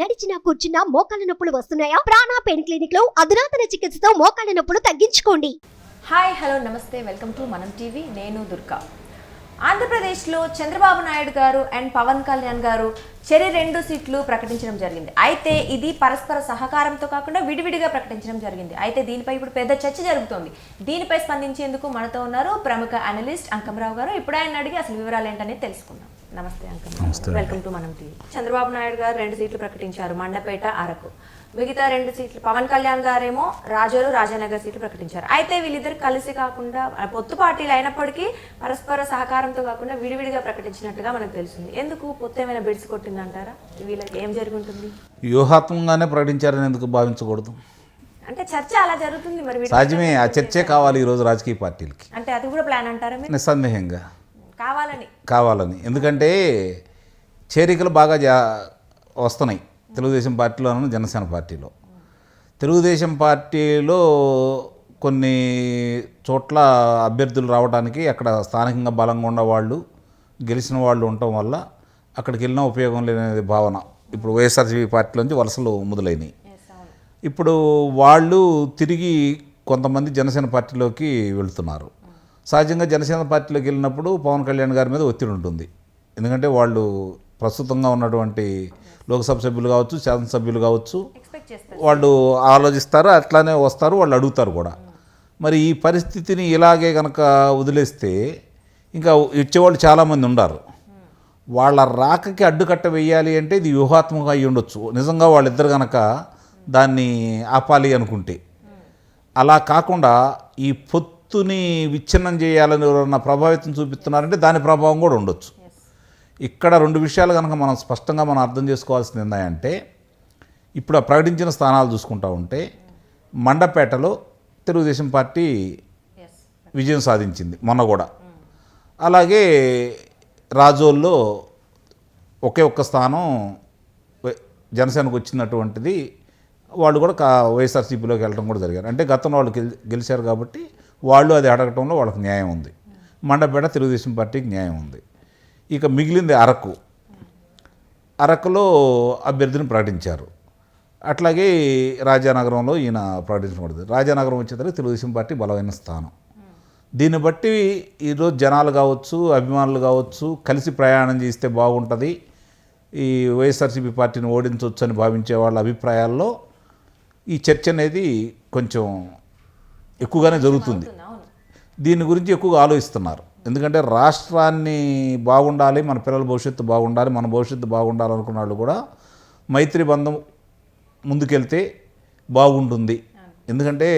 నడిచినా కూర్చున్నా మోకాళ్ళ నొప్పులు వస్తున్నాయా? ప్రాణా పెయిన్ క్లినిక్లో అధునాతన చికిత్సతో మోకాళ్ళ నొప్పులు తగ్గించుకోండి. హాయ్ హలో నమస్తే. Welcome to Manam TV. నేను దుర్గా. ఆంధ్రప్రదేశ్లో చంద్రబాబు నాయుడు గారు అండ్ పవన్ కళ్యాణ్ గారు చెరి రెండు సీట్లు ప్రకటించడం జరిగింది. అయితే ఇది పరస్పర సహకారంతో కాకుండా విడివిడిగా ప్రకటించడం జరిగింది. అయితే దీనిపై ఇప్పుడు పెద్ద చర్చ జరుగుతోంది. దీనిపై స్పందించేందుకు మనతో ఉన్నారు ప్రముఖ అనలిస్ట్ అంకమరావు గారు. ఇప్పుడు ఆయన అడిగి అసలు వివరాలు ఏంటనేది తెలుసుకుందాం. నమస్తే Ankamarao welcome to Manam TV Chandrababu Naidu garu రెండు సీట్లు ప్రకటించారు మండపేట అరకు. మిగతా రెండు సీట్లు పవన్ కళ్యాణ్ గారేమో రాజోలు రాజానగర్ సీట్లు ప్రకటించారు. అయితే వీళ్ళిద్దరు కలిసి కాకుండా పొత్తు పార్టీలు అయినప్పటికీ పరస్పర సహకారంతో కాకుండా విడివిడిగా ప్రకటించినట్టుగా మనకు తెలుస్తుంది. ఎందుకు పొత్తు ఏమైనా బెడిసి కొట్టిందంటారా? వీళ్ళకి ఏం జరుగుతుంది? వ్యూహాత్మకంగానే ప్రకటించారని ఎందుకు భావించకూడదు? అంటే చర్చ అలా జరుగుతుంది మరి సహజమే ఆ చర్చే కావాలి ఈరోజు రాజకీయ పార్టీలకి. అంటే అది కూడా ప్లాన్ అంటారా నిస్సందేహంగా. కావాలని. కావాలని. ఎందుకంటే చేరికలు బాగా జా వస్తున్నాయి తెలుగుదేశం పార్టీలోను జనసేన పార్టీలో. తెలుగుదేశం పార్టీలో కొన్ని చోట్ల అభ్యర్థులు రావడానికి అక్కడ స్థానికంగా బలంగా ఉన్న వాళ్ళు గెలిచిన వాళ్ళు ఉండటం వల్ల అక్కడికి వెళ్ళినా ఉపయోగం లేని భావన. ఇప్పుడు వైఎస్ఆర్సీపీ పార్టీలోంచి వలసలు మొదలైనవి ఇప్పుడు వాళ్ళు తిరిగి కొంతమంది జనసేన పార్టీలోకి వెళ్తున్నారు. సహజంగా జనసేన పార్టీలోకి వెళ్ళినప్పుడు పవన్ కళ్యాణ్ గారి మీద ఒత్తిడి ఉంటుంది. ఎందుకంటే వాళ్ళు ప్రస్తుతంగా ఉన్నటువంటి లోక్సభ సభ్యులు కావచ్చు శాసనసభ్యులు కావచ్చు వాళ్ళు ఆలోచిస్తారు అట్లానే వస్తారు వాళ్ళు అడుగుతారు కూడా. మరి ఈ పరిస్థితిని ఇలాగే కనుక వదిలేస్తే ఇంకా ఇచ్చేవాళ్ళు చాలామంది ఉండారు. వాళ్ళ రాకకి అడ్డుకట్ట వేయాలి అంటే ఇది వ్యూహాత్మకంగా అయి ఉండొచ్చు. నిజంగా వాళ్ళిద్దరు కనుక దాన్ని ఆపాలి అనుకుంటే. అలా కాకుండా ఈ పొత్తుని విచ్ఛిన్నం చేయాలని ఎవరన్నా ప్రభావితం చూపిస్తున్నారంటే దాని ప్రభావం కూడా ఉండొచ్చు. ఇక్కడ రెండు విషయాలు కనుక మనం స్పష్టంగా మనం అర్థం చేసుకోవాల్సింది ఏంటంటే ఇప్పుడు ఆ ప్రకటించిన స్థానాలు చూసుకుంటా ఉంటే మండపేటలో తెలుగుదేశం పార్టీ విజయం సాధించింది మొన్న కూడా. అలాగే రాజోల్లో ఒకే ఒక్క స్థానం జనసేనకు వచ్చినటువంటిది వాళ్ళు కూడా కా వైఎస్ఆర్సీపీలోకి వెళ్ళడం కూడా జరిగారు. అంటే గతంలో వాళ్ళు గెలి గెలిచారు కాబట్టి వాళ్ళు అది అడగటంలో వాళ్ళకి న్యాయం ఉంది. మండపేట తెలుగుదేశం పార్టీకి న్యాయం ఉంది. ఇక మిగిలింది అరకు. అరకులో అభ్యర్థిని ప్రకటించారు. అట్లాగే రాజానగరంలో ఈయన ప్రకటించబడింది రాజానగరం వచ్చేసరికి తెలుగుదేశం పార్టీ బలమైన స్థానం. దీన్ని బట్టి ఈరోజు జనాలు కావచ్చు అభిమానులు కావచ్చు కలిసి ప్రయాణం చేస్తే బాగుంటుంది. ఈ వైఎస్ఆర్సీపీ పార్టీని ఓడించవచ్చు అని భావించే వాళ్ళ అభిప్రాయాల్లో ఈ చర్చ అనేది కొంచెం ఎక్కువగానే జరుగుతుంది. దీని గురించి ఎక్కువగా ఆలోచిస్తున్నారు. ఎందుకంటే రాష్ట్రాన్ని బాగుండాలి మన పిల్లల భవిష్యత్తు బాగుండాలి మన భవిష్యత్తు బాగుండాలి అనుకున్న వాళ్ళు కూడా మైత్రి బంధం ముందుకెళ్తే బాగుంటుంది. ఎందుకంటే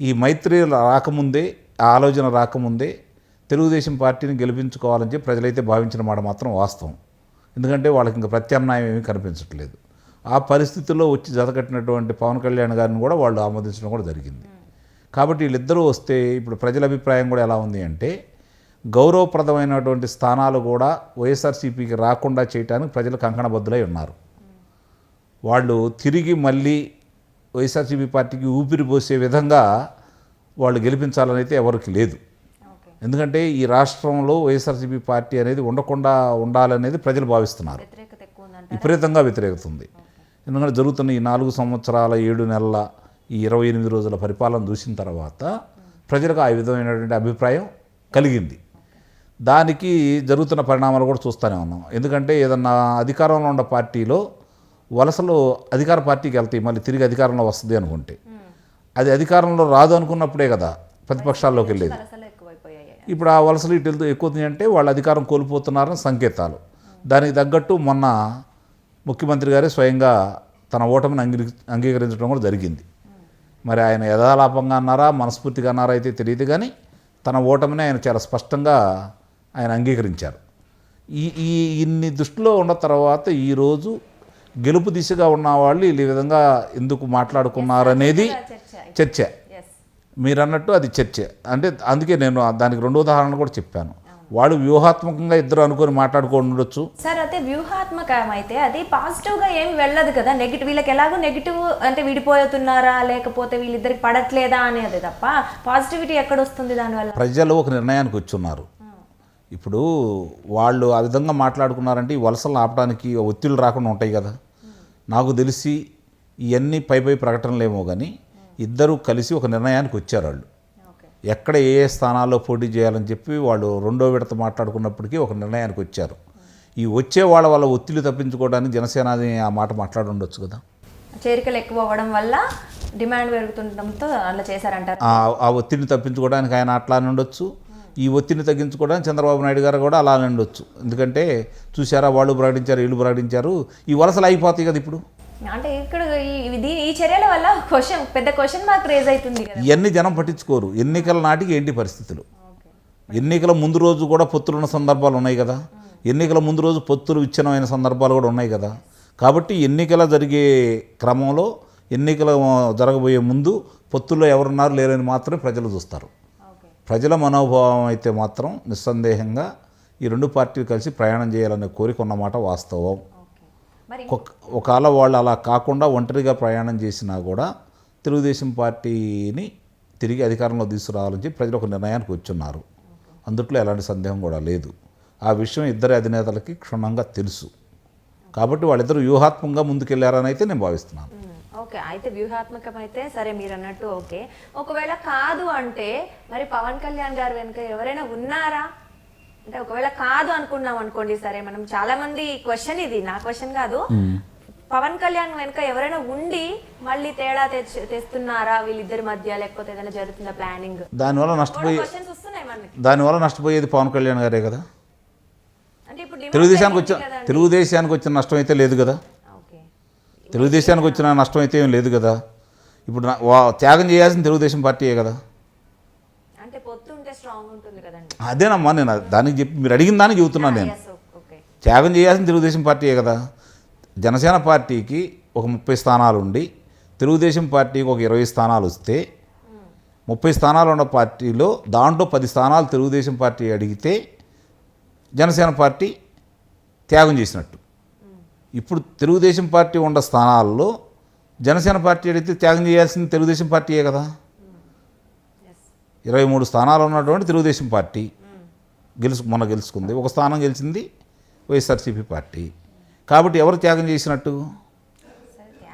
ఈ మైత్రి రాకముందే ఆ ఆలోచన రాకముందే తెలుగుదేశం పార్టీని గెలిపించుకోవాలని చెప్పి ప్రజలైతే భావించిన మాట మాత్రం వాస్తవం. ఎందుకంటే వాళ్ళకి ఇంకా ప్రత్యామ్నాయం ఏమీ కనిపించట్లేదు. ఆ పరిస్థితుల్లో వచ్చి జతకట్టినటువంటి పవన్ కళ్యాణ్ గారిని కూడా వాళ్ళు ఆమోదించడం కూడా జరిగింది. కాబట్టి వీళ్ళిద్దరూ వస్తే ఇప్పుడు ప్రజల అభిప్రాయం కూడా ఎలా ఉంది అంటే గౌరవప్రదమైనటువంటి స్థానాలు కూడా వైఎస్ఆర్సీపీకి రాకుండా చేయడానికి ప్రజలు కంకణబద్దులై ఉన్నారు. వాళ్ళు తిరిగి మళ్ళీ వైఎస్ఆర్సీపీ పార్టీకి ఊపిరి పోసే విధంగా వాళ్ళు గెలిపించాలని అయితే ఎవరికి లేదు. ఎందుకంటే ఈ రాష్ట్రంలో వైఎస్ఆర్సీపీ పార్టీ అనేది ఉండకుండా ఉండాలనేది ప్రజలు భావిస్తున్నారు. విపరీతంగా వ్యతిరేకత ఉంది. ఎందుకంటే జరుగుతున్న ఈ నాలుగు సంవత్సరాల ఏడు నెలల ఈ ఇరవై ఎనిమిది రోజుల పరిపాలన చూసిన తర్వాత ప్రజలకు ఆ విధమైనటువంటి అభిప్రాయం కలిగింది. దానికి జరుగుతున్న పరిణామాలు కూడా చూస్తూనే ఉన్నాం. ఎందుకంటే ఏదన్నా అధికారంలో ఉన్న పార్టీలో వలసలు అధికార పార్టీకి వెళ్తాయి మళ్ళీ తిరిగి అధికారంలో వస్తుంది అనుకుంటే. అది అధికారంలో రాదు అనుకున్నప్పుడే కదా ప్రతిపక్షాల్లోకి వెళ్ళేది. ఇప్పుడు ఆ వలసలు ఇటు వెళ్తూ ఎక్కువ అంటే వాళ్ళు అధికారం కోల్పోతున్నారని సంకేతాలు. దానికి తగ్గట్టు మొన్న ముఖ్యమంత్రి గారే స్వయంగా తన ఓటమిని అంగీ అంగీకరించడం కూడా జరిగింది. మరి ఆయన యథాలాపంగా అన్నారా మనస్ఫూర్తిగా అన్నారా అయితే తెలియదు కానీ తన ఓటమిని ఆయన చాలా స్పష్టంగా ఆయన అంగీకరించారు. ఈ ఈ ఇన్ని దృష్టిలో ఉన్న తర్వాత ఈరోజు గెలుపు దిశగా ఉన్న వాళ్ళు ఈ విధంగా ఎందుకు మాట్లాడుకున్నారనేది చర్చ. చర్చ. ఎస్ మీరు అన్నట్టు అది చర్చ. అంటే అందుకే నేను దానికి రెండు ఉదాహరణలు కూడా చెప్పాను. వాళ్ళు వ్యూహాత్మకంగా ఇద్దరు అనుకొని మాట్లాడుకొని ఉండొచ్చు. సార్ అయితే వ్యూహాత్మకం అయితే అది పాజిటివ్గా ఏమి వెళ్ళదు కదా. నెగిటివ్ వీళ్ళకి ఎలాగో నెగిటివ్ అంటే విడిపోతున్నారా లేకపోతే వీళ్ళిద్దరికి పడట్లేదా అనేది తప్ప పాజిటివిటీ ఎక్కడ వస్తుంది దానివల్ల? ప్రజలు ఒక నిర్ణయానికి వచ్చున్నారు. ఇప్పుడు వాళ్ళు ఆ విధంగా మాట్లాడుకున్నారంటే ఈ వలసలు ఆపడానికి ఒత్తిళ్ళు రాకుండా ఉంటాయి కదా. నాకు తెలిసి ఇవన్నీ పై పై ప్రకటనలేమో కానీ ఇద్దరూ కలిసి ఒక నిర్ణయానికి వచ్చారు వాళ్ళు. ఎక్కడ ఏ ఏ స్థానాల్లో పోటీ చేయాలని చెప్పి వాళ్ళు రెండో విడత మాట్లాడుకున్నప్పటికీ ఒక నిర్ణయానికి వచ్చారు. ఈ వచ్చే వాళ్ళ వల్ల ఒత్తిడి తప్పించుకోవడానికి జనసేన ఆ మాట మాట్లాడి ఉండొచ్చు కదా. చేరికలు ఎక్కువ అవ్వడం వల్ల డిమాండ్ పెరుగుతుండటంతో అలా చేశారంటారు. ఆ ఆ ఒత్తిడిని తప్పించుకోవడానికి ఆయన అట్లానే ఉండొచ్చు. ఈ ఒత్తిడిని తగ్గించుకోవడానికి చంద్రబాబు నాయుడు గారు కూడా అలానే ఉండొచ్చు. ఎందుకంటే చూసారా వాళ్ళు ప్రకటించారు వీళ్ళు ప్రకటించారు. ఈ వలసలు అయిపోతాయి కదా ఇప్పుడు. అంటే ఇక్కడ ఈ ఇది ఈ చర్యల వల్ల క్వశ్చన్ పెద్ద క్వశ్చన్ మార్క్ రేజ్ అవుతుంది ఇవన్నీ జనం పట్టించుకోరు. ఎన్నికల నాటికి ఏంటి పరిస్థితులు? ఎన్నికల ముందు రోజు కూడా పొత్తులు ఉన్న సందర్భాలు ఉన్నాయి కదా? ఎన్నికల ముందు రోజు పొత్తులు విచ్ఛిన్నమైన సందర్భాలు కూడా ఉన్నాయి కదా? కాబట్టి ఎన్నికల జరిగే క్రమంలో ఎన్నికల జరగబోయే ముందు పొత్తుల్లో ఎవరున్నారు లేరని మాత్రమే ప్రజలు చూస్తారు. ప్రజల మనోభావం అయితే మాత్రం నిస్సందేహంగా ఈ రెండు పార్టీలు కలిసి ప్రయాణం చేయాలనే కోరిక ఉన్నమాట వాస్తవం. ఒకవేళ వాళ్ళు అలా కాకుండా ఒంటరిగా ప్రయాణం చేసినా కూడా తెలుగుదేశం పార్టీని తిరిగి అధికారంలో తీసుకురావాలని చెప్పి ప్రజలు ఒక నిర్ణయానికి వచ్చున్నారు. అందుట్లో ఎలాంటి సందేహం కూడా లేదు. ఆ విషయం ఇద్దరి అధినేతలకి క్షుణ్ణంగా తెలుసు. కాబట్టి వాళ్ళిద్దరూ వ్యూహాత్మకంగా ముందుకెళ్ళారని అయితే నేను భావిస్తున్నాను. ఓకే అయితే వ్యూహాత్మకం అయితే సరే మీరు అన్నట్టు ఓకే. ఒకవేళ కాదు అంటే మరి పవన్ కళ్యాణ్ గారు వెనుక ఎవరైనా ఉన్నారా? అంటే ఒకవేళ కాదు అనుకున్నాం అనుకోండి సరే మనం చాలా మంది క్వశ్చన్ ఇది నా క్వశ్చన్ కాదు. పవన్ కళ్యాణ్ వెనుక ఎవరైనా ఉండి మళ్ళీ తేడా తెస్తున్నారా వీళ్ళిద్దరి మధ్య లేకపోతే ఏదైనా జరుగుతుందా ప్లానింగ్ దానివల్ల నష్టపోయే దానివల్ల నష్టపోయేది పవన్ కళ్యాణ్ గారే కదా. అంటే ఇప్పుడు demand తెలుగుదేశానికి వచ్చిన. తెలుగుదేశానికి వచ్చిన నష్టం అయితే లేదు కదా. ఓకే. తెలుగుదేశానికి వచ్చిన నష్టం అయితే ఏం లేదు కదా. ఇప్పుడు త్యాగం చేయాల్సిన తెలుగుదేశం పార్టీయే కదా అంటే పొత్తు ఉంటే స్ట్రాంగ్ ఉంటుంది కదండి అదేనమ్మా నేను దానికి చెప్పి మీరు అడిగిన దానికి చెబుతున్నాను నేను. త్యాగం చేయాల్సిన తెలుగుదేశం పార్టీయే కదా? జనసేన పార్టీకి ఒక ముప్పై స్థానాలు ఉండి తెలుగుదేశం పార్టీకి ఒక ఇరవై స్థానాలు వస్తే ముప్పై స్థానాలు ఉన్న పార్టీలో దాంట్లో పది స్థానాలు తెలుగుదేశం పార్టీ అడిగితే జనసేన పార్టీ త్యాగం చేసినట్టు. ఇప్పుడు తెలుగుదేశం పార్టీ ఉన్న స్థానాల్లో జనసేన పార్టీ అడిగితే త్యాగం చేయాల్సింది తెలుగుదేశం పార్టీయే కదా? ఇరవై మూడు స్థానాలు ఉన్నటువంటి తెలుగుదేశం పార్టీ గెలుసు మొన్న గెలుచుకుంది. ఒక స్థానం గెలిచింది వైఎస్ఆర్సీపీ పార్టీ. కాబట్టి ఎవరు త్యాగం చేసినట్టు?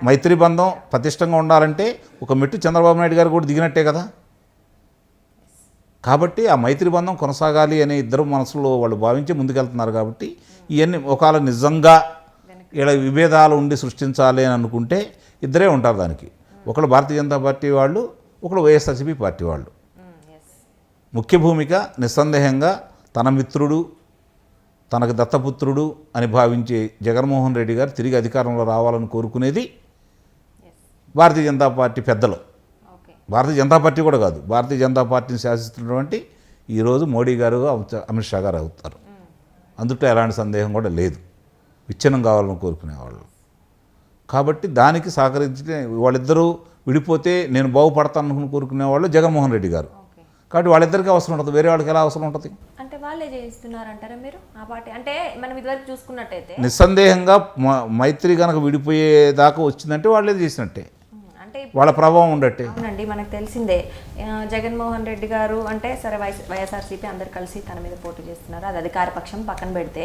మైత్రి బంధం పతిష్టంగా ఉండాలంటే ఒక మెట్టు చంద్రబాబు నాయుడు గారు కూడా దిగినట్టే కదా. కాబట్టి ఆ మైత్రి బంధం కొనసాగాలి అనే ఇద్దరు మనసులో వాళ్ళు భావించి ముందుకెళ్తున్నారు కాబట్టి ఇవన్నీ ఒకవేళ నిజంగా ఇలా విభేదాలు ఉండి సృష్టించాలి అని అనుకుంటే ఇద్దరే ఉంటారు దానికి. ఒకళ్ళు భారతీయ జనతా పార్టీ వాళ్ళు ఒకళ్ళు వైఎస్ఆర్సీపీ పార్టీ వాళ్ళు. ముఖ్య భూమిక నిస్సందేహంగా తన మిత్రుడు తనకు దత్తపుత్రుడు అని భావించే జగన్మోహన్ రెడ్డి గారు తిరిగి అధికారంలో రావాలని కోరుకునేది భారతీయ జనతా పార్టీ పెద్దలు. భారతీయ జనతా పార్టీ కూడా కాదు. భారతీయ జనతా పార్టీని శాసిస్తున్నటువంటి ఈరోజు మోడీ గారు అమిత్- అమిత్ షా గారు అవుతారు. అందుట్లో ఎలాంటి సందేహం కూడా లేదు. విచ్ఛిన్నం కావాలని కోరుకునేవాళ్ళు కాబట్టి దానికి సహకరించి వాళ్ళిద్దరూ విడిపోతే నేను బాగుపడతాను కోరుకునేవాళ్ళు జగన్మోహన్ రెడ్డి గారు. కాబట్టి వాళ్ళిద్దరికీ అవసరం ఉంటుంది. వేరే వాళ్ళకి ఎలా అవసరం ఉంటుంది? అంటే వాళ్ళే చేయిస్తున్నారంటారా మీరు? ఆ పార్టీ అంటే మనం ఇదివరకు చూసుకున్నట్టయితే నిస్సందేహంగా మైత్రి కనుక విడిపోయేదాకా వచ్చిందంటే వాళ్ళే చేసినట్టే. అంటే వాళ్ళ ప్రభావం ఉండట్టే. అవునండి మనకు తెలిసిందే. జగన్మోహన్ రెడ్డి గారు అంటే సరే వైఎస్ వైఎస్ఆర్సీపీ అందరు కలిసి తన మీద పోటీ చేస్తున్నారు. అది అధికార పక్షం పక్కన పెడితే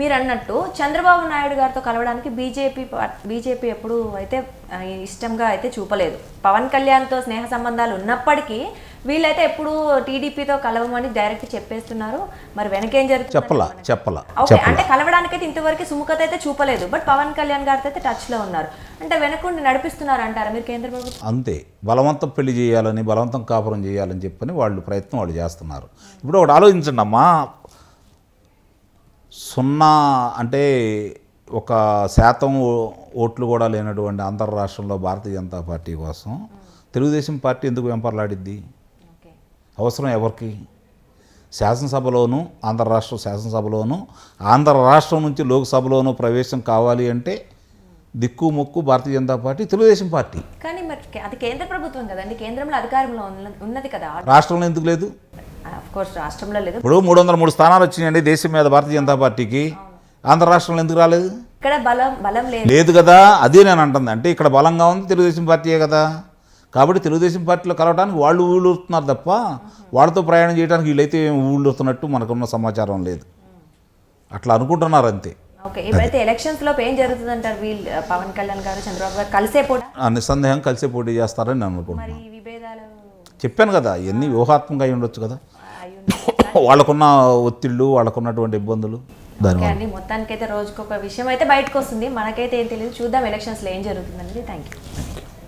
మీరు అన్నట్టు చంద్రబాబు నాయుడు గారితో కలవడానికి బీజేపీ బీజేపీ ఎప్పుడు అయితే ఇష్టంగా అయితే చూపలేదు. పవన్ కళ్యాణ్తో స్నేహ సంబంధాలు ఉన్నప్పటికీ వీళ్ళైతే ఎప్పుడు టీడీపీతో కలవమని డైరెక్ట్ చెప్పేస్తున్నారు. మరి వెనకేం జరుగుతుంది చెప్పలా చెప్పలా ఓకే అంటే కలవడానికి అయితే ఇంతవరకు సుముఖత అయితే చూపలేదు. బట్ పవన్ కళ్యాణ్ గారితో అయితే టచ్లో ఉన్నారు. అంటే వెనకుండి నడిపిస్తున్నారు అంటారా మీరు కేంద్ర ప్రభుత్వం? అంతే. బలవంతం పెళ్ళి చేయాలని బలవంతం కాపురం చేయాలని చెప్పని వాళ్ళు ప్రయత్నం వాళ్ళు చేస్తున్నారు. ఇప్పుడు ఒకటి ఆలోచించండి అమ్మా. సున్నా అంటే ఒక శాతం ఓట్లు కూడా లేనటువంటి ఆంధ్ర రాష్ట్రంలో భారతీయ జనతా పార్టీ కోసం తెలుగుదేశం పార్టీ ఎందుకు వెంపర్లాడిద్ది? అవసరం ఎవరికి? శాసనసభలోను ఆంధ్ర రాష్ట్ర శాసనసభలోను ఆంధ్ర రాష్ట్రం నుంచి లోక్సభలోను ప్రవేశం కావాలి అంటే దిక్కు మొక్కు భారతీయ జనతా పార్టీ తెలుగుదేశం పార్టీ. కానీ మరి అది కేంద్ర ప్రభుత్వం కదండి. కేంద్రంలో అధికారంలో ఉన్న- ఉన్నది కదా. రాష్ట్రంలో ఎందుకు లేదు? కోర్స్ రాష్ట్రంలో లేదు. ఇప్పుడు మూడు వందల మూడు స్థానాలు వచ్చినాయండి దేశం మీద భారతీయ జనతా పార్టీకి. ఆంధ్ర రాష్ట్రంలో ఎందుకు రాలేదు? ఇక్కడ బలం బలం లేదు. లేదు కదా అదే నేను అంటుంది. అంటే ఇక్కడ బలంగా ఉంది తెలుగుదేశం పార్టీయే కదా. కాబట్టి తెలుగుదేశం పార్టీలో కలవడానికి వాళ్ళు ఊళ్ళూరుతున్నారు తప్ప వాళ్ళతో ప్రయాణం చేయడానికి వీళ్ళైతే ఏం ఊళ్ళూరుతున్నట్టు మనకున్న సమాచారం లేదు. అట్లా అనుకుంటున్నారు అంతే. ఓకే ఇప్పుడైతే ఎలక్షన్స్ లోపు ఏం జరుగుతుంది అంటారు వీళ్ళు పవన్ కళ్యాణ్ గారు చంద్రబాబు గారు కలిసే ఆ నిస్సందేహం కలిసి పోటీ చేస్తారని నేను అనుకుంటున్నాను విభేదాలు చెప్పాను కదా ఇవన్నీ వ్యూహాత్మకంగా అయి ఉండొచ్చు కదా. వాళ్ళకున్న ఒత్తిళ్ళు వాళ్ళకున్నటువంటి ఇబ్బందులు అండి మొత్తానికైతే రోజుకొక విషయం అయితే బయటకు వస్తుంది. మనకైతే ఏం తెలియదు చూద్దాం ఎలక్షన్స్లో ఏం జరుగుతుంది అనేది థ్యాంక్ యూ